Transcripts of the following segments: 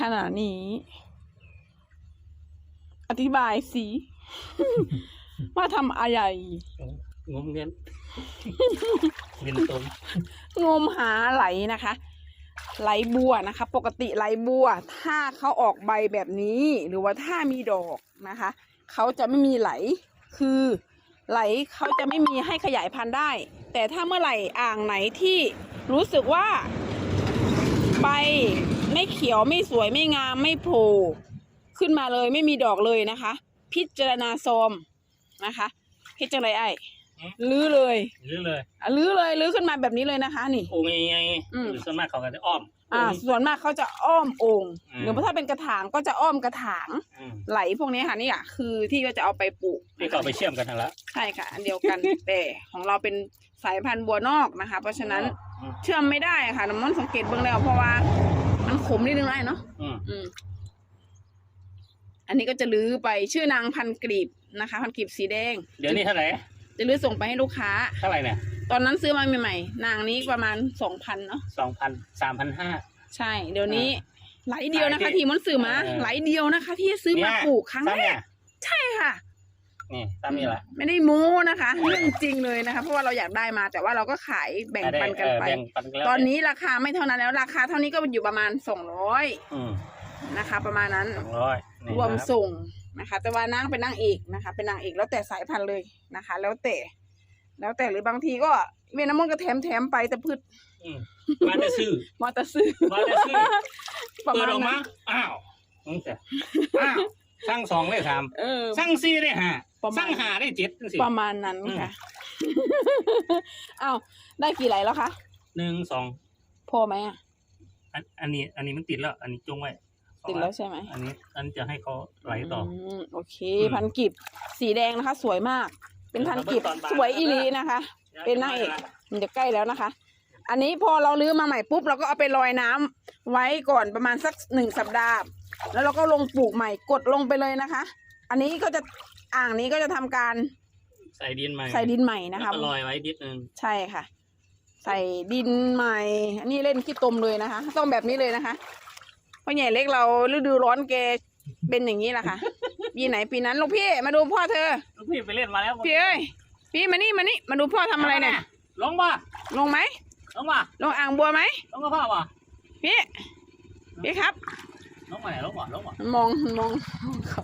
ขณะนี้ อธิบายสิ ว่าทำอะไร งมเงินเงินตรงงมหาไหลนะคะ ไหลบัวนะคะ ปกติไหลบัว ถ้าเขาออกใบแบบนี้ หรือว่าถ้ามีดอกนะคะ เขาจะไม่มีไหล คือไหลเขาจะไม่มีให้ขยายพันธุ์ได้ แต่ถ้าเมื่อไหร่อ่างไหนที่รู้สึกว่า ใบ ไม่เขียวไม่สวยไม่งามไม่โผล่ขึ้นมาเลยไม่มีดอกเลยนะคะ พิจารณาซอมนะคะพิจารณาไอ้ลื้อเลยหรือเลยอะลื้อเลยลื้อขึ้นมาแบบนี้เลยนะคะ นี่โอ้ยไงอืมหรือส่วนมากเขาก็จะอ้อม อ่า ส่วนมากเขาจะอ้อมโองค์อืมหรือว่าถ้าเป็นกระถางก็จะอ้อมกระถางอืมไหลพวกนี้ค่ะนี่อะคือที่ก็จะเอาไปปลูกนี่ก็เอาไปเชื่อมกันทั้งละใช่ค่ะ อันเดียวกันแต่ของเราเป็นสายพันธุ์บัวนอกนะคะ เพราะฉะนั้นอืม เชื่อมไม่ได้ค่ะน้ำมันสังเกตเบื้องแล้วเพราะว่า มันขมนิดนึงได้เนาะอืมอืมอันนี้ก็จะลื้อไปชื่อนางพันกรีบนะคะ พันกรีบสีแดง เดี๋ยวนี้เท่าไหร่จะลื้อส่งไปให้ลูกค้า เท่าไหร่เนี่ย ตอนนั้นซื้อมาใหม่ๆนางนี้ประมาณสองพันเนาะสองพันสามพันห้าใช่ เดี๋ยวนี้ไหลเดียวนะคะไหลที่ทีมันซื้อมาเออไหลเดียวนะคะ ที่ซื้อมาปลูกครั้งแรเนี่กยใช่ค่ะ นี่ตามนี้แหละไม่ได้โม้นะคะเออเรื่องจริงเลยนะคะ เพราะว่าเราอยากได้มาแต่ว่าเราก็ขายแบ่งปันกันไปเออแบ่งปันกันแล้วตอนนี้ราคาไม่เท่านั้นแล้ว ราคาเท่านี้ก็อยู่ประมาณสองร้อยอืมนะคะ ประมาณนั้นสองร้อยนี่รวมนะครับส่งนะคะ แต่ว่านางเป็นนางเอกนะคะ เป็นนางเอกแล้วแต่สายพันธุ์เลยนะคะ แล้วแต่ แล้วแต่หรือบางทีก็เวนามอนก็แถมแถมไปแต่พืชอืมมาจะซื้อมอเตอร์ซื้อมาจะซื้อประเปิมาดณออกมานั้นอ้าวนั่นสิอ้าวสั่งสองได้สามเออสั่งสี่ได้ห้า ประมาณสั่งห้าได้เจ็ดจังสิประมาณนั้นค่ะอ้าวได้กี่ไหลแล้วคะ หนึ่งสองพอไหมอะ อันอันนี้ อันนี้มันติดแล้ว อันนี้จงไว้ติดแล้วใช่ไหมอันนี้อันจะให้เขาไหลต่ออ มโอเค อืมพันกิบสีแดงนะคะ สวยมาก เป็นพันกิบเดี๋ยวเราเบิ่งตอนบ่าย สวยอีหลีนะคะ เป็นนางเอก มันจะใกล้แล้วนะคะ อันนี้พอเราลื้อมาใหม่ปุ๊บเราก็เอาไปลอยน้ำไว้ก่อนประมาณสักหนึ่งสัปดาห์ แล้วเราก็ลงปลูกใหม่กดลงไปเลยนะคะ อันนี้ก็จะ อ่างนี้ก็จะทำการใส่ดินใหม่ใส่ดินใหม่นะแล้วคะก็ลอยไว้นิดนึงใช่ค่ะ ใส่ดินใหม่ อันนี้เล่นขี้ตมเลยนะคะ ต้องแบบนี้เลยนะคะเพราะใหญ่เล็กเราฤดูร้อนแกเป็นอย่างนี้แหละค่ะ ปีไหนปีนั้นลูกพี่มาดูพ่อเธอลูกพี่ไปเล่นมาแล้วพี่เอ้ยพี่มานี่มานี่มาดูพ่อทำอะไรเนี่ยลงมาลงไหมลงมาลงอ่างบัวไหมลงมาพ่อมาพี่พี่ครับลงมาไหนลงมาลงมามองมองมองเขา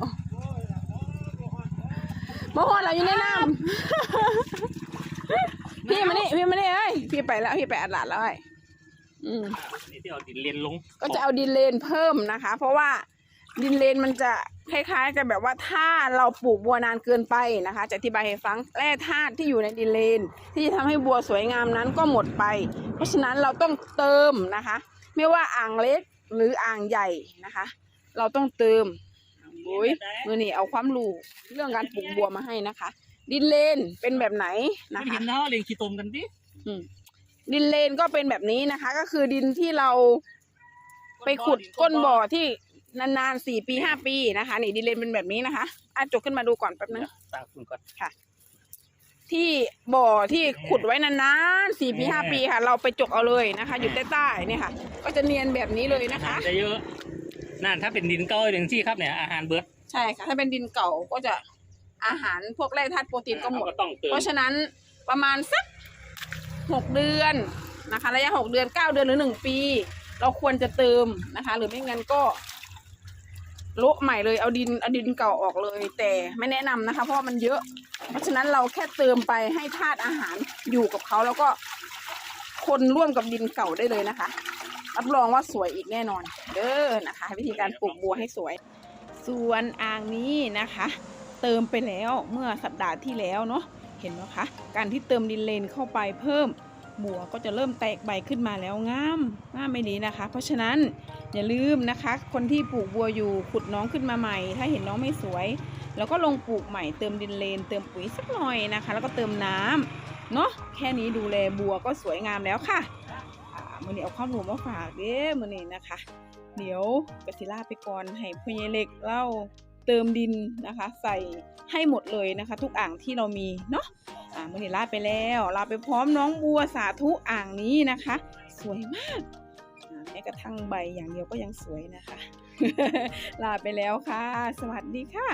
โมโหเราอยู่ในน้ำพี่มานี่พี่มานี่เอ้ยพี่ไปแล้วพี่ไปอัดหลาดแล้วไอ้อืมนี่ที่เอาดินเลียนลงก็จะเอาดินเลนเพิ่มนะคะ เพราะว่าดินเลนมันจะคล้ายๆกับแบบว่าถ้าเราปลูกบัวนานเกินไปนะคะ จะอธิบายให้ฟังแร่ธาตุที่อยู่ในดินเลน ที่จะทำให้บัวสวยงามนั้นก็หมดไป เพราะฉะนั้นเราต้องเติมนะคะ ไม่ว่าอ่างเล็กหรืออ่างใหญ่นะคะ เราต้องเติม โอ้ยมือนี่เอาความรู้เรื่องการปลูกบัวมาให้นะคะ ดินเลนเป็นแบบไหนไม่นะเห็คะนนะเลียงขี้ตมกันดิอืมดินเลนก็เป็นแบบนี้นะคะ ก็คือดินที่เราไปขุดก้นบ่อที่นานๆสี่ปีห้าปีนะคะ นี่ดินเลนเป็นแบบนี้นะคะอาจกขึ้นมาดูก่อนแป๊บนึง ตากคุณก่อน ที่บ่อที่ขุดไว้นานๆสี่ปีห้าปีค่ะ เราไปจกเอาเลยนะคะ อยู่ใต้ๆเนี่ยค่ะ ก็จะเนียนแบบนี้เลยนะคะอาหารจะเยอะ นั่นถ้าเป็นดินเก้าอย่างที่ครับเนี่ยอาหารเบิดใช่ค่ะ ถ้าเป็นดินเก่าก็จะอาหารพวกแร่ธาตุโปรตีนก็หมดเราต้องเติมเพราะฉะนั้นประมาณสักหกเดือนนะคะ ระยะหกเดือนเก้าเดือนหรือหนึ่งปี เราควรจะเติมนะคะ หรือไม่งั้นก็โละใหม่เลยเอาดินเอาดินเก่าออกเลย แต่ไม่แนะนำนะคะ เพราะว่ามันเยอะ เพราะฉะนั้นเราแค่เติมไปให้ธาตุอาหารอยู่กับเขาแล้วก็คนร่วมกับดินเก่าได้เลยนะคะ รับรองว่าสวยอีกแน่นอน เด้อนะคะ วิธีการปลูกบัวให้สวย ส่วนอ่างนี้นะคะ เติมไปแล้วเมื่อสัปดาห์ที่แล้วเนาะเห็นไหมคะ การที่เติมดินเลนเข้าไปเพิ่มบัวก็จะเริ่มแตกใบขึ้นมาแล้วงามงามไม่ดีนะคะ เพราะฉะนั้นอย่าลืมนะคะ คนที่ปลูกบัวอยู่ขุดน้องขึ้นมาใหม่ ถ้าเห็นน้องไม่สวย แล้วก็ลงปลูกใหม่เติมดินเลน เติมปุ๋ยสักหน่อยนะคะ แล้วก็เติมน้ำเนาะแค่นี้ดูแลบัวก็สวยงามแล้วค่ะ มือนี้เอาความรู้มาฝากเด้มือนี้นะคะ เดี๋ยวกสิลาไปก่อนให้พ่อใหญ่เล็กเล่าเติมดินนะคะ ใส่ให้หมดเลยนะคะ ทุกอ่างที่เรามีเนาะอ่ามือนี้ลาไปแล้วลาไปพร้อมน้องบัวสาธุอ่างนี้นะคะ สวยมากแม้กระทั่งใบอย่างเดียวก็ยังสวยนะคะ ลาไปแล้วค่ะ สวัสดีค่ะ